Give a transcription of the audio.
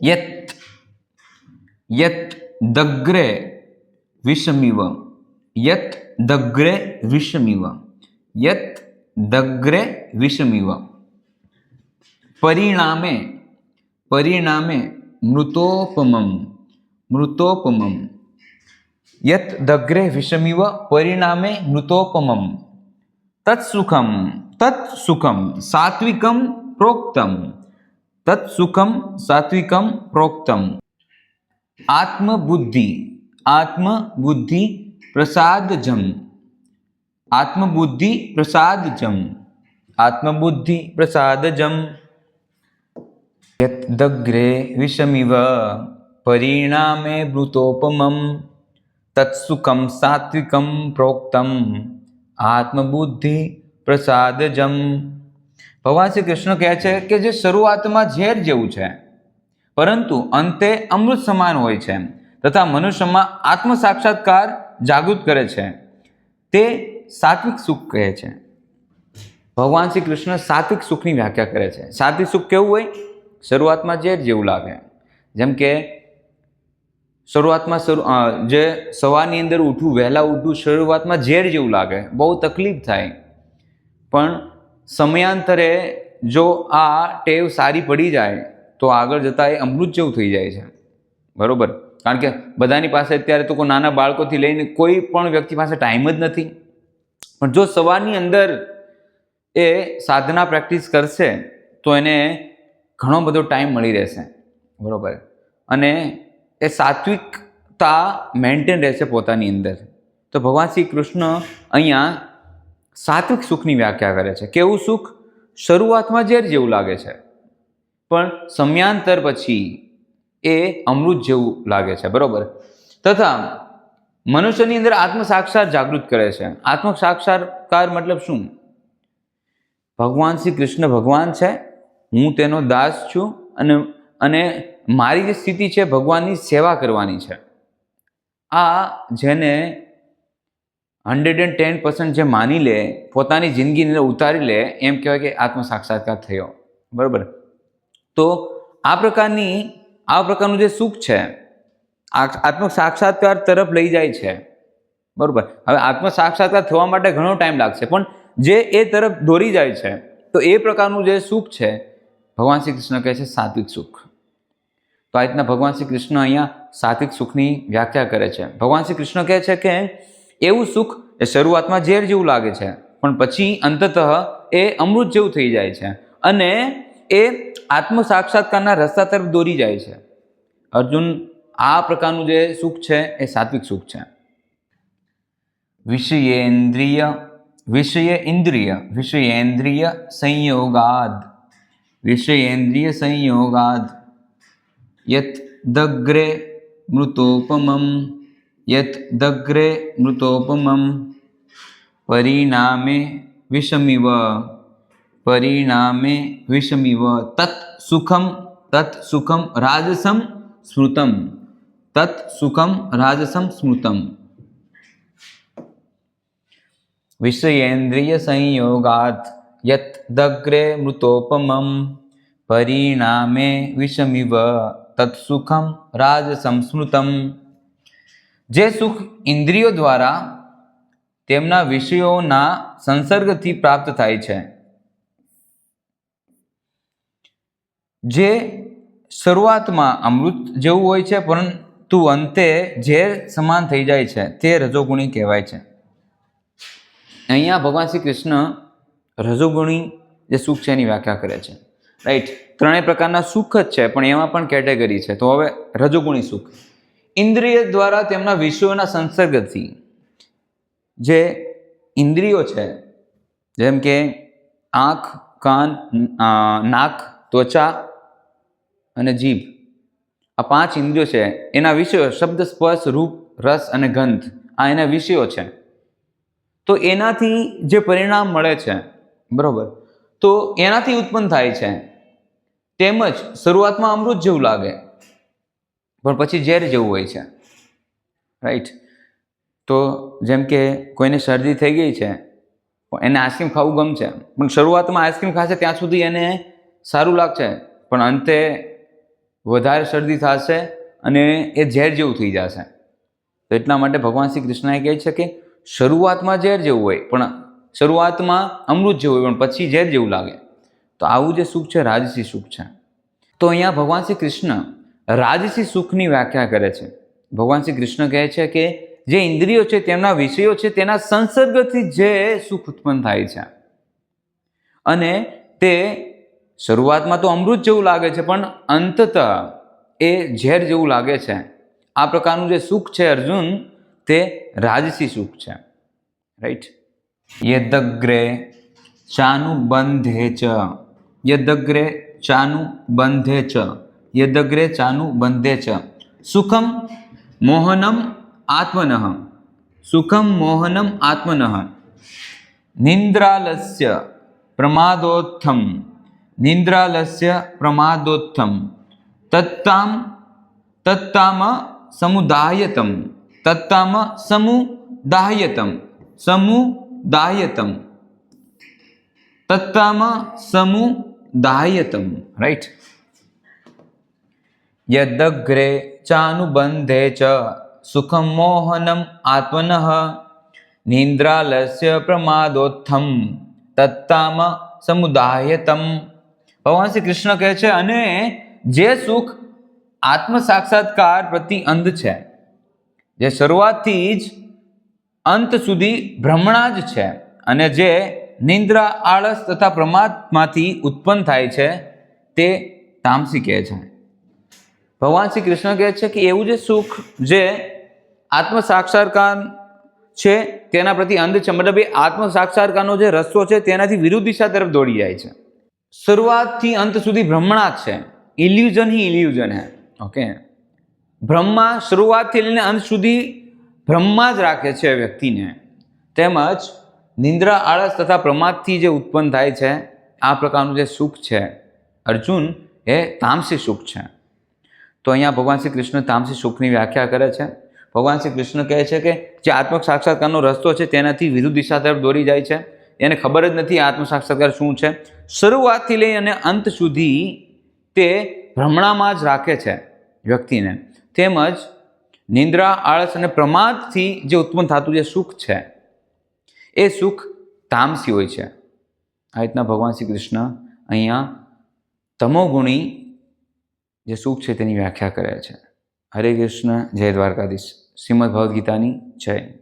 યત યત દગ્રે વિષમિવ યત દગ્રે વિષમિવ યત દગ્રે વિષમિવ પરિણામે પરિણામે મૃતોપમમ મૃતોપમમ યત દગ્રે વિષમિવ પરિણામે મૃતોપમમ તત્સુખમ તત્સુખમ સાત્વિકમ પ્રોક્તમ તત્સુખમ સાત્વિકમ પ્રોક્તમ આત્મબુદ્ધિ આત્મબુદ્ધિ પ્રસાદજમ આત્મબુદ્ધિ પ્રસાદજમ આત્મબુદ્ધિ પ્રસાદજમ યદગ્રે વિષમિવ પરિણામે મૃતોપમમ તત્સુખમ સાત્વિકમ પ્રોક્તમ આત્મબુદ્ધિ પ્રસાદજમ ભગવાન શ્રી કૃષ્ણ કહે છે કે જે શરૂઆતમાં ઝેર જેવું છે, પરંતુ અંતે અમૃત સમાન હોય છે તથા મનુષ્યમાં આત્મ સાક્ષાત્કાર જાગૃત કરે છે. તે સાત્વિક સુખ કહે છે. ભગવાન શ્રી કૃષ્ણ સાત્વિક સુખની વ્યાખ્યા કરે છે. સાત્વિક સુખ કેવું હોય? શરૂઆતમાં ઝેર જેવું લાગે. જેમ કે શરૂઆતમાં શરૂ જે સવારની અંદર ઉઠવું, વહેલા ઉઠવું, શરૂઆતમાં ઝેર જેવું લાગે. બહુ તકલીફ થાય. પણ સમયાંતરે જો આ ટેવ સારી પડી જાય, તો આગળ જતાં એ અમૃત જેવું થઈ જાય છે. બરાબર? કારણ કે બધાની પાસે અત્યારે તો કોઈ નાના બાળકોથી લઈને કોઈ પણ વ્યક્તિ પાસે ટાઈમ જ નથી. પણ જો સવારની અંદર એ સાધના પ્રેક્ટિસ કરશે, તો એને ઘણો બધો ટાઈમ મળી રહેશે. બરાબર? અને એ સાત્વિકતા મેન્ટેન રહેશે પોતાની અંદર. તો ભગવાન શ્રી કૃષ્ણ અહીંયા સાત્વિક સુખની વ્યાખ્યા કરે છે. કેવું સુખ? શરૂઆતમાં ઝેર જેવું લાગે છે. પણ સમયાંતર પછી એ અમૃત જેવું લાગે છે. બરોબર? તથા મનુષ્યની અંદર આત્મ સાક્ષાત જાગૃત કરે છે. આત્મ સાક્ષાત્કાર મતલબ શું? ભગવાન શ્રી કૃષ્ણ ભગવાન છે. હું તેનો દાસ છું અને અને મારી જે સ્થિતિ છે ભગવાનની સેવા કરવાની છે. આ જેને હંડ્રેડ એન્ડ ટેન પર્સન્ટ જે માની લે, પોતાની જિંદગીને ઉતારી લે, એમ કહેવાય કે આત્મ સાક્ષાત્કાર થયો. બરાબર? તો આ પ્રકારની, આ પ્રકારનું જે સુખ છે આત્મ સાક્ષાત્કાર તરફ લઈ જાય છે. બરાબર? હવે આત્મ સાક્ષાત્કાર થવા માટે ઘણો ટાઈમ લાગશે, પણ જે એ તરફ દોરી જાય છે, તો એ પ્રકારનું જે સુખ છે, ભગવાન શ્રી કૃષ્ણ કહે છે સાત્વિક સુખ. તો આ રીતના ભગવાન શ્રી કૃષ્ણ અહીંયા સાત્વિક સુખની વ્યાખ્યા કરે છે. ભગવાન શ્રી કૃષ્ણ કહે છે કે એવું સુખ એ શરૂઆતમાં ઝેર જેવું લાગે છે, પણ પછી અંતતઃ એ અમૃત જેવું થઈ જાય છે અને એ આત્મ સાક્ષાત્કારના રસ્તા તરફ દોરી જાય છે. અર્જુન, આ પ્રકારનું જે સુખ છે એ સાત્વિક સુખ છે. વિષયેન્દ્રિય વિષય ઇન્દ્રિય વિષયેન્દ્રિય સંયોગાદ વિષયેન્દ્રિય સંયોગાદ યત દગ્રે મૃતોપમમ. યત દગ્રે મૃતોપમમ પરિણામે વિષમિવ પરિણામે વિષમિવ તત સુખમ તત સુખમ રાજસમ સ્મૃતમ તત સુખમ રાજસમ સ્મૃતમ વિષયેન્દ્રિય સંયોગાત યદગ્રે દગ્રે મૃતોપમમ પરિણામે વિષમિવ તત્સુખમ રાજસમ સ્મૃતમ જે સુખ ઇન્દ્રિયો દ્વારા તેમના વિષયોના સંસર્ગથી પ્રાપ્ત થાય છે. જે શરૂઆતમાં અમૃત જેવું હોય છે, પરંતુ અંતે ઝેર સમાન થઈ જાય છે, તે રજોગુણી કહેવાય છે. અહીંયા ભગવાન શ્રી કૃષ્ણ રજોગુણી જે સુખ છે એની વ્યાખ્યા કરે છે. રાઈટ ત્રણેય પ્રકારના સુખ જ છે, પણ એમાં પણ કેટેગરી છે. તો હવે રજોગુણી સુખ. ઇન્દ્રિય દ્વારા તેમના વિષયોના સંસર્ગથી જે ઇન્દ્રિયો છે, જેમ કે આંખ, કાન નાક, ત્વચા અને જીભ, આ પાંચ ઇન્દ્રિયો છે, એના વિષયો શબ્દ, સ્પર્શ, રૂપ, રસ અને ગંધ, આ એના વિષયો છે. તો એનાથી જે પરિણામ મળે છે, બરાબર? તો એનાથી ઉત્પન્ન થાય છે. તેમજ શરૂઆતમાં અમૃત જેવું લાગે. પણ પછી ઝેર જેવું હોય છે. રાઈટ તો જેમ કે કોઈને શરદી થઈ ગઈ છે એને આઈસ્ક્રીમ ખાવું ગમશે. પણ શરૂઆતમાં આઈસ્ક્રીમ ખાશે ત્યાં સુધી એને સારું લાગશે. પણ અંતે વધારે શરદી થશે અને એ ઝેર જેવું થઈ જશે. તો એટલા માટે ભગવાન શ્રી કૃષ્ણએ કહે છે કે શરૂઆતમાં ઝેર જેવું હોય, પણ શરૂઆતમાં અમૃત જેવું હોય, પણ પછી ઝેર જેવું લાગે. તો આવું જે સુખ છે રાજસી સુખ છે. તો અહીંયા ભગવાન શ્રી કૃષ્ણ રાજસી સુખની વ્યાખ્યા કરે છે. ભગવાન શ્રી કૃષ્ણ કહે છે કે જે ઇન્દ્રિયો છે, તેમના વિષયો છે, તેના સંસર્ગથી જે સુખ ઉત્પન્ન થાય છે. અને તે શરૂઆતમાં તો અમૃત જેવું લાગે છે, પણ અંતત એ ઝેર જેવું લાગે છે. આ પ્રકારનું જે સુખ છે અર્જુન, તે રાજસી સુખ છે. રાઈટ યદગ્રે ચાનુબંધે ચ. યદગ્રે ચાનુબંધે ચ. યદગ્રે ચાનુબંધે ચ. સુખમ મોહનમ આત્મન. સુખમ મોહનમ આત્મન. નિંદ્રાલસ્ય પ્રમાદોત્થમ. નિંદ્રાલસ્ય પ્રમાદોત્થમ. તત્તામ તત્તામ સમુદાયતમ. તત્તામ સમુદાયતમ. સમુદાયતમ. તત્તામ સમુદાયતમ. રાઈટ? યદગ્રે ચાનુબંધે ચ સુખમ મોહનમ આત્મનઃ નિંદ્રાલસ્ય પ્રમાદોત્થમ તત્તામ સમુદાયતમ ભગવાન શ્રી કૃષ્ણ કહે છે અને જે સુખ આત્મ સાક્ષાત્કાર પ્રતિ અંધ છે જે શરૂઆતથી જ અંત સુધી ભ્રમણા જ છે અને જે નિંદ્રા આળસ તથા પ્રમાદમાંથી ઉત્પન્ન થાય છે, તે તામસી કહે છે. ભગવાન શ્રી કૃષ્ણ કહે છે કે એવું જે સુખ જે આત્મ સાક્ષાત્કાર છે, તેના પ્રતિ અંધ છે, મતલબ એ આત્મ સાક્ષાત્કારનો જે રસ્તો છે, તેનાથી વિરુદ્ધ દિશા તરફ દોડી જાય છે. શરૂઆતથી અંત સુધી ભ્રમણા છે. ઇલ્યુઝન હી ઇલ્યુઝન હે. ઓકે બ્રહ્મા શરૂઆતથી લઈને અંત સુધી બ્રહ્મા જ રાખે છે વ્યક્તિને. તેમજ નિંદ્રા, આળસ તથા પ્રમાદથી જે ઉત્પન્ન થાય છે, આ પ્રકારનું જે સુખ છે, અર્જુન એ તામસી સુખ છે. તો અહીંયા ભગવાન શ્રી કૃષ્ણ તામસી સુખની વ્યાખ્યા કરે છે. ભગવાન શ્રી કૃષ્ણ કહે છે કે જે આત્મ સાક્ષાત્કારનો રસ્તો છે તેનાથી વિરુદ્ધ દિશા તરફ દોરી જાય છે. એને ખબર જ નથી આત્મ સાક્ષાત્કાર શું છે. શરૂઆતથી લઈ અને અંત સુધી તે ભ્રમણામાં જ રાખે છે વ્યક્તિને. તેમજ નિંદ્રા, આળસ અને પ્રમાદથી જે ઉત્પન્ન થતું જે સુખ છે, એ સુખ તામસી હોય છે. આ રીતના ભગવાન શ્રી કૃષ્ણ અહીંયા તમોગુણી જે સુખ છે તેની વ્યાખ્યા કરે છે. હરે કૃષ્ણ, જય દ્વારકાધીશ. શ્રીમદ ભગવદ્ ગીતાની જય.